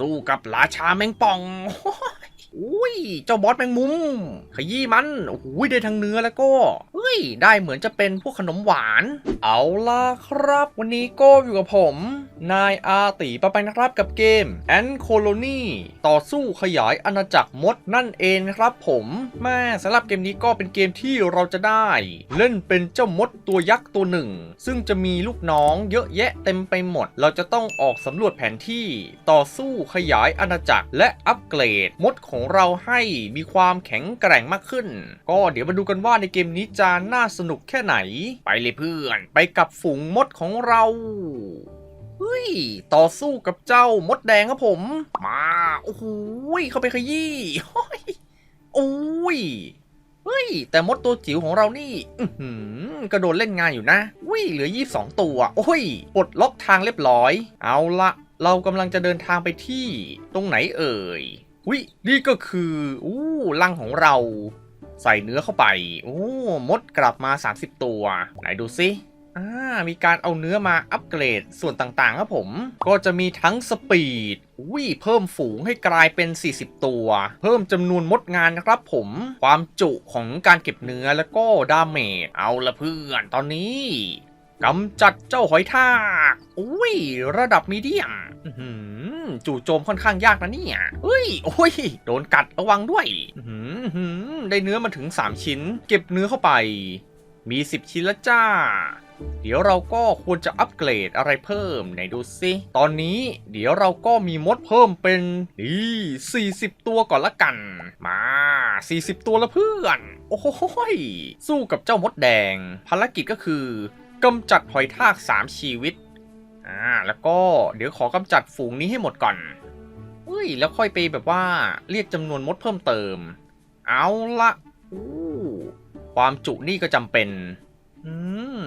สู้กับราชาแมงป่อง อุ้ย เจ้าบอสแมงมุม ขยี้มัน โอ้โหได้ทั้งเนื้อแล้วก็ เฮ้ย ได้เหมือนจะเป็นพวกขนมหวาน เอาล่ะครับ วันนี้ก็อยู่กับผม นายอาตีปะไปนะครับกับเกม Ant Colony ต่อสู้ขยายอาณาจักรมดนั่นเองครับผมแม่สำหรับเกมนี้ก็เป็นเกมที่เราจะได้ เล่นเป็นเจ้ามดตัวยักษ์ตัวหนึ่ง ซึ่งจะมีลูกน้องเยอะแยะเต็มไปหมด เราจะต้องออกสำรวจแผนที่ ต่อสู้ขยายอาณาจักรและอัปเกรดมดของเราให้มีความแข็งแกร่งมากขึ้น ก็เดี๋ยวมาดูกันว่าในเกมนี้จะน่าสนุกแค่ไหน ไปเลยเพื่อน ไปกับฝูงมดของเราเฮ้ย ต่อสู้กับเจ้ามดแดงครับผม มา โอ้โหเข้าไปขยี้โอ้ยเฮ้ย แต่มดตัวจิ๋วของเรานี่ อือหือกระโดดเล่นงานอยู่นะวิ่เหลือ 22 ตัว โอ้ย ปลดล็อกทางเรียบร้อย เอาละ เรากำลังจะเดินทางไปที่ตรงไหนเอ่ย วินี่ก็คืออู้ลังของเราใส่เนื้อเข้าไปโอ้มดกลับมา 30 ตัว ไหนดูซิอ่ามีการเอาเนื้อมาอัปเกรดส่วนต่างๆครับผม ก็จะมีทั้งสปีดวิเพิ่มฝูงให้กลายเป็น 40 ตัว เพิ่มจำนวนมดงานนะครับผม ความจุของการเก็บเนื้อแล้วก็ดาเมจเอาละเพื่อนตอนนี้ กำจัดเจ้าหอยทากอุ้ย ระดับมีเดียมจู่โจมค่อนข้างยากนะเนี่ยเฮ้ย โอ้ย โดนกัดระวังด้วย ได้เนื้อมาถึง 3 ชิ้น เก็บเนื้อเข้าไป มี 10 ชิ้นล้วจ้า เดี๋ยวเราก็ควรจะอัปเกรดอะไรเพิ่มไหนดูซิตอนนี้เดี๋ยวเราก็มีมดเพิ่มเป็นนี่40 ตัวก่อนละกัน มา 40 ตัวละเพื่อน โอ้โหยสู้กับเจ้ามดแดง ภารกิจก็คือ กำจัดหอยทาก3ชีวิต อ่า แล้วก็เดี๋ยวขอกำจัดฝูงนี้ให้หมดก่อนเฮ้ย แล้วค่อยไปแบบว่าเรียกจำนวนมดเพิ่มเติม เอาละอู้ความจุนี่ก็จำเป็น อืม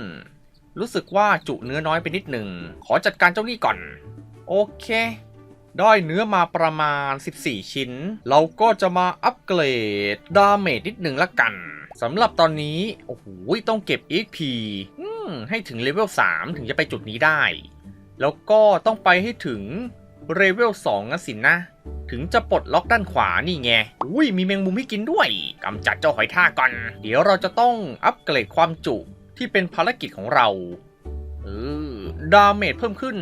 รู้สึกว่าจุเนื้อน้อยไปนิดหนึ่ง ขอจัดการเจ้านี่ก่อน โอเค ได้เนื้อมาประมาณ 14 ชิ้น เราก็จะมาอัปเกรด ดาเมจนิดหนึ่งละกันสำหรับตอนนี้ โอ้โหต้องเก็บ XP อืม ให้ถึงเลเวล3ถึงจะไปจุดนี้ได้ แล้วก็ต้องไปให้ถึงเลเวล2นะสินนะ ถึงจะปลดล็อกด้านขวานี่ไง อุ้ยมีแมงมุมให้กินด้วยกำจัดเจ้าหอยทากก่อน เดี๋ยวเราจะต้องอัปเกรดความจุที่เป็นภารกิจของเราเออดาเมจเพิ่มขึ้น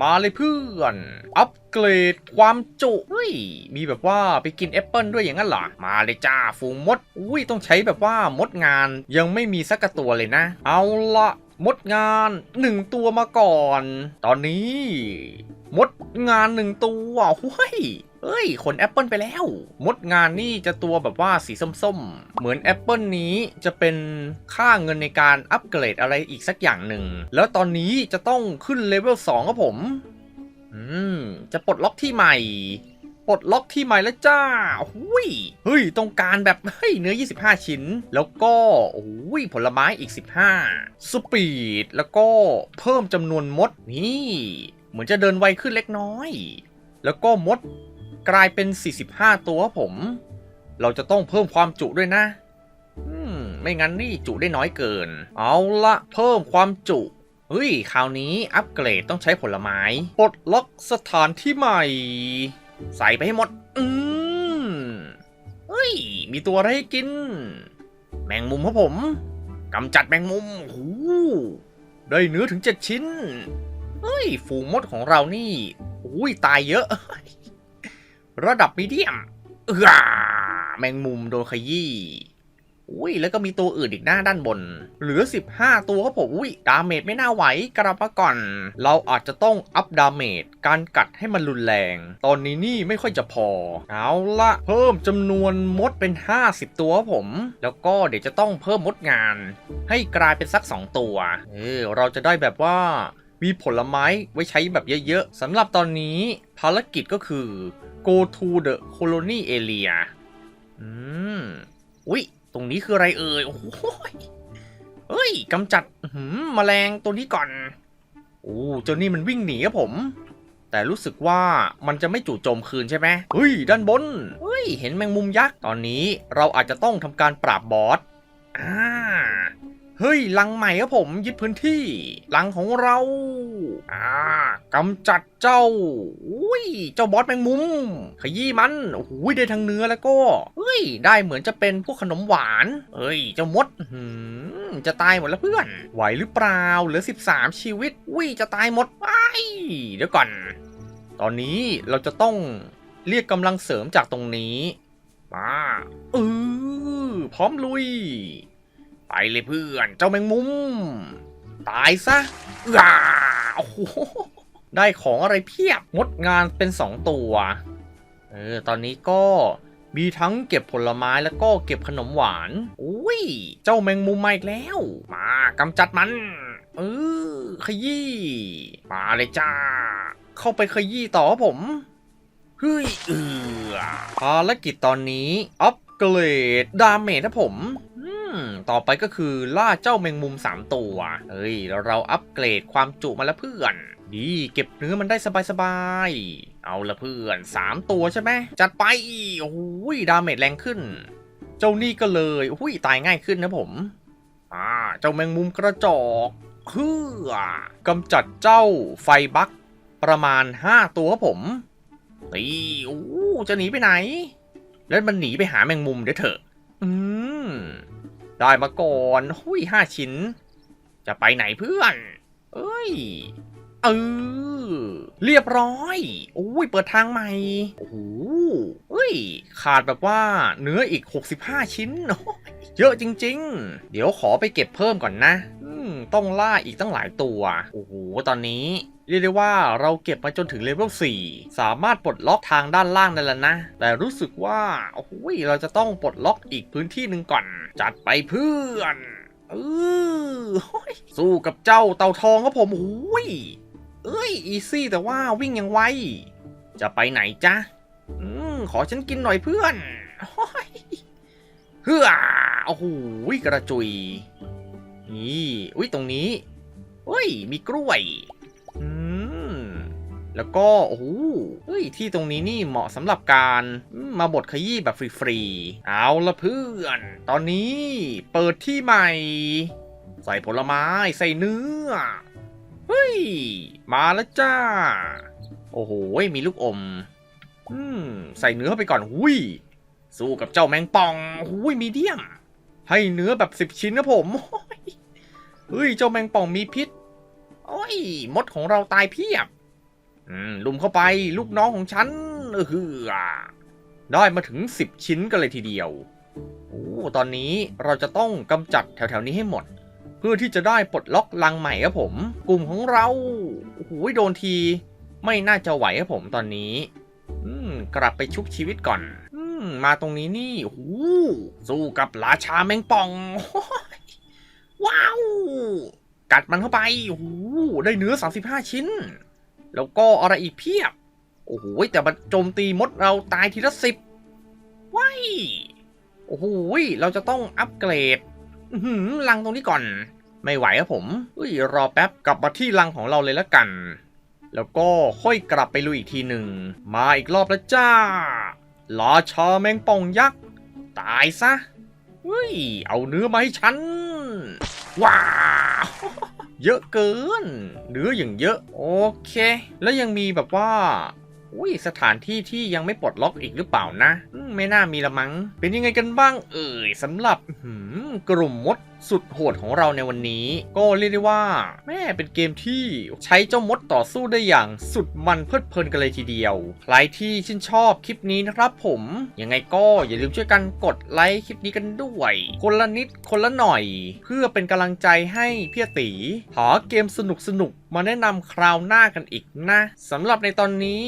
มาเลยเพื่อน อัปเกรดความจุเฮ้ยมีแบบว่าไปกินแอปเปิลด้วยอย่างนั้นเหรอ มาเลยจ้าฝูงมด อุ้ยต้องใช้แบบว่ามดงานยังไม่มีสักะตัวเลยนะ เอาละ มดงานหนึ่งตัวมาก่อน ตอนนี้ มดงานหนึ่งตัวเฮ้ยเอ้ย ขนแอปเปิลไปแล้ว มดงานนี่จะตัวแบบว่าสีส้มๆ เหมือนแอปเปิลนี้จะเป็นค่าเงินในการอัปเกรดอะไรอีกสักอย่างหนึ่ง แล้วตอนนี้จะต้องขึ้นเลเวล2ครับผม อืม จะปลดล็อกที่ใหม่ ปลดล็อกที่ใหม่แล้วจ้าหุยเฮ้ย ต้องการแบบเฮ้ยเนื้อ 25 ชิ้น แล้วก็โอ้ยผลไม้อีก 15 สปีด แล้วก็เพิ่มจำนวนมดนี่ เหมือนจะเดินไวขึ้นเล็กน้อย แล้วก็มดกลายเป็น 45 ตัวครับผม เราจะต้องเพิ่มความจุด้วยนะอืมไม่งั้นนี่จุได้น้อยเกิน เอาละเพิ่มความจุเฮ้ย คราวนี้อัปเกรดต้องใช้ผลไม้ ปลดล็อกสถานที่ใหม่ ใส่ไปให้หมด อืมเฮ้ย มีตัวอะไรให้กิน แมงมุมครับผมกำจัดแมงมุมโอ้โหได้เนื้อถึงเจ็ดชิ้น เฮ้ย ฝูงมดของเรานี่อุ้ยตายเยอะ ระดับมีเดียมเออแมงมุมโดนขยี้ อุ้ยแล้วก็มีตัวอื่นอีกหน้าด้านบน เหลือ 15 ตัวครับผมอุ้ยดาเมจไม่น่าไหวกลับมาก่อน เราอาจจะต้องอัพดาเมจการกัดให้มันรุนแรง ตอนนี้นี่ไม่ค่อยจะพอ เอาละเพิ่มจำนวนมดเป็น 50 ตัวครับผม แล้วก็เดี๋ยวจะต้องเพิ่มมดงาน ให้กลายเป็นสัก 2 ตัว เออเราจะได้แบบว่ามีผลไม้ไว้ใช้แบบเยอะๆสำหรับตอนนี้ภารกิจก็คือ go to the colony area อืม อุ๊ย ตรงนี้คืออะไรเอ่ย โอ้โหยเฮ้ยกำจัดหืมแมลงตัวนี้ก่อน โอ้เจ้านี่มันวิ่งหนีครับผม แต่รู้สึกว่ามันจะไม่จู่โจมคืนใช่ไหมเฮ้ย ด้านบน เฮ้ย เห็นแมงมุมยักษ์ ตอนนี้เราอาจจะต้องทำการปราบบอส อ่า เฮ้ยลังใหม่ครับผมยึดพื้นที่ลังของเราอ่ากำจัดเจ้าอุ้ยเจ้าบอสแมงมุม ขยี้มันโอ้โหได้ทั้งเนื้อแล้วก็เฮ้ย ได้เหมือนจะเป็นพวกขนมหวานเฮ้ย เจ้ามดหือจะตายหมดแล้วเพื่อน ไหวหรือเปล่าเหลือ 13 ชีวิตอุ้ยจะตายหมดไปเดี๋ยวก่อน ตอนนี้เราจะต้องเรียกกำลังเสริมจากตรงนี้มาเออพร้อมลุย ไปเลยเพื่อน เจ้าแมงมุม ตายซะอ่าโอ้โหได้ของอะไรเพียบงดงานเป็นสองตัว เออ ตอนนี้ก็มีทั้งเก็บผลไม้แล้วก็เก็บขนมหวาน อุ้ย เจ้าแมงมุมมาอีกแล้ว มากำจัดมัน เออ ขยี้ มาเลยจ้า เข้าไปขยี้ต่อผม เฮ้ย เออภารกิจตอนนี้ อัปเกรด ดาเมจนะผม ต่อไปก็คือล่าเจ้าแมงมุม 3 ตัว เฮ้ย เราอัปเกรดความจุมาแล้วเพื่อน ดีเก็บเนื้อมันได้สบายๆ เอาละเพื่อน 3 ตัวใช่ไหม จัดไป โอ้โหดาเมจแรงขึ้น เจ้านี่ก็เลยโอ้ย ตายง่ายขึ้นนะผม อ่า เจ้าแมงมุมกระจอกเฮือกำจัดเจ้าไฟบักประมาณ 5 ตัวครับผม นี่โอ้จะหนีไปไหน แล้วมันหนีไปหาแมงมุมเดี๋ยวเถอะ อืม ได้มาก่อนหุ้ยห้าชิ้น จะไปไหนเพื่อน เอ้ย เออ เรียบร้อยโอ้ย เปิดทางใหม่ โอ้โหเอ้ย ขาดแบบว่าเนื้ออีก 65 ชิ้น เยอะจริง ๆ เดี๋ยวขอไปเก็บเพิ่มก่อนนะ ต้องล่าอีกตั้งหลายตัว โอ้โห ตอนนี้ เรียกได้ว่าเราเก็บมาจนถึงเลเวล4สามารถปลดล็อกทางด้านล่างได้แล้วนะ แต่รู้สึกว่าโอ้โหเราจะต้องปลดล็อกอีกพื้นที่หนึ่งก่อน จัดไปเพื่อนเออสู้กับเจ้าเต่าทองครับผมโอ้ยเอ้ยอีซี่แต่ว่าวิ่งยังไวจะไปไหนจ๊ะอืมขอฉันกินหน่อยเพื่อนโอ้ยเฮือโอ้โหกระจุยนี่อุ้ยตรงนี้เฮ้ยมีกล้วย แล้วก็โอ้โหเฮ้ยที่ตรงนี้นี่เหมาะสำหรับการมาบดขยี้แบบฟรีๆ เอาละเพื่อน ตอนนี้เปิดที่ใหม่ ใส่ผลไม้ใส่เนื้อ เฮ้ย มาแล้วจ้า โอ้โห มีลูกอม อืม ใส่เนื้อไปก่อนหุยสู้กับเจ้าแมงป่องหุยมีเดียม ให้เนื้อแบบสิบชิ้นนะผมเฮ้ย เจ้าแมงป่องมีพิษ โอ้ย มดของเราตายเพียบ ลุมเข้าไปลูกน้องของฉันเออฮือได้มาถึง 10 ชิ้นกันเลยทีเดียวโอ้ตอนนี้เราจะต้องกำจัดแถวๆนี้ให้หมด เพื่อที่จะได้ปลดล็อกลังใหม่ครับผม กลุ่มของเราโอ้โหโดนที ไม่น่าจะไหวครับผมตอนนี้ อืมกลับไปชุบชีวิตก่อนอืมมาตรงนี้นี่โอ้โหสู้กับราชาแมงป่อง ว้าว กัดมันเข้าไปโอ้โหได้เนื้อ 35 ชิ้น แล้วก็อะไรอีกเพียบ โอ้โห แต่มันโจมตีมดเราตายทีละสิบว้ายโอ้โห เราจะต้องอัปเกรดหือลังตรงนี้ก่อน ไม่ไหวครับผมเฮ้ยรอแป๊บกลับมาที่ลังของเราเลยละกัน แล้วก็ค่อยกลับไปลุยอีกทีหนึ่ง มาอีกรอบแล้วจ้าราชาแมงป่องยักษ์ ตายซะเฮ้ย เอาเนื้อมาให้ฉัน ว้าว เยอะเกินเนื้ออย่างเยอะ โอเค แล้วยังมีแบบว่าอุ้ยสถานที่ที่ยังไม่ปลดล็อกอีกหรือเปล่านะ ไม่น่ามีละมั้งเป็นยังไงกันบ้างเอ่ยสำหรับหือ กลุ่มมดสุดโหดของเราในวันนี้ ก็เรียกได้ว่า แม่เป็นเกมที่ใช้เจ้ามดต่อสู้ได้อย่างสุดมันเพลิดเพลินกันเลยทีเดียว ใครที่ชื่นชอบคลิปนี้นะครับผม ยังไงก็อย่าลืมช่วยกันกดไลค์คลิปนี้กันด้วย คนละนิดคนละหน่อย เพื่อเป็นกำลังใจให้พี่ตีหาเกมสนุกสนุกๆมาแนะนำคราวหน้ากันอีกนะสำหรับในตอนนี้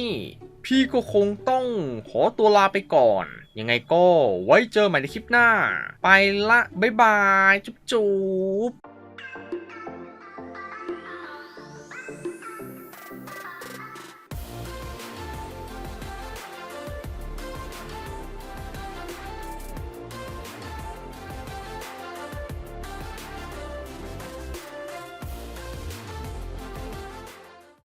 พี่ก็คงต้องขอตัวลาไปก่อน ยังไงก็ไว้เจอใหม่ในคลิปหน้า ไปละ บ๊ายบาย จุ๊บ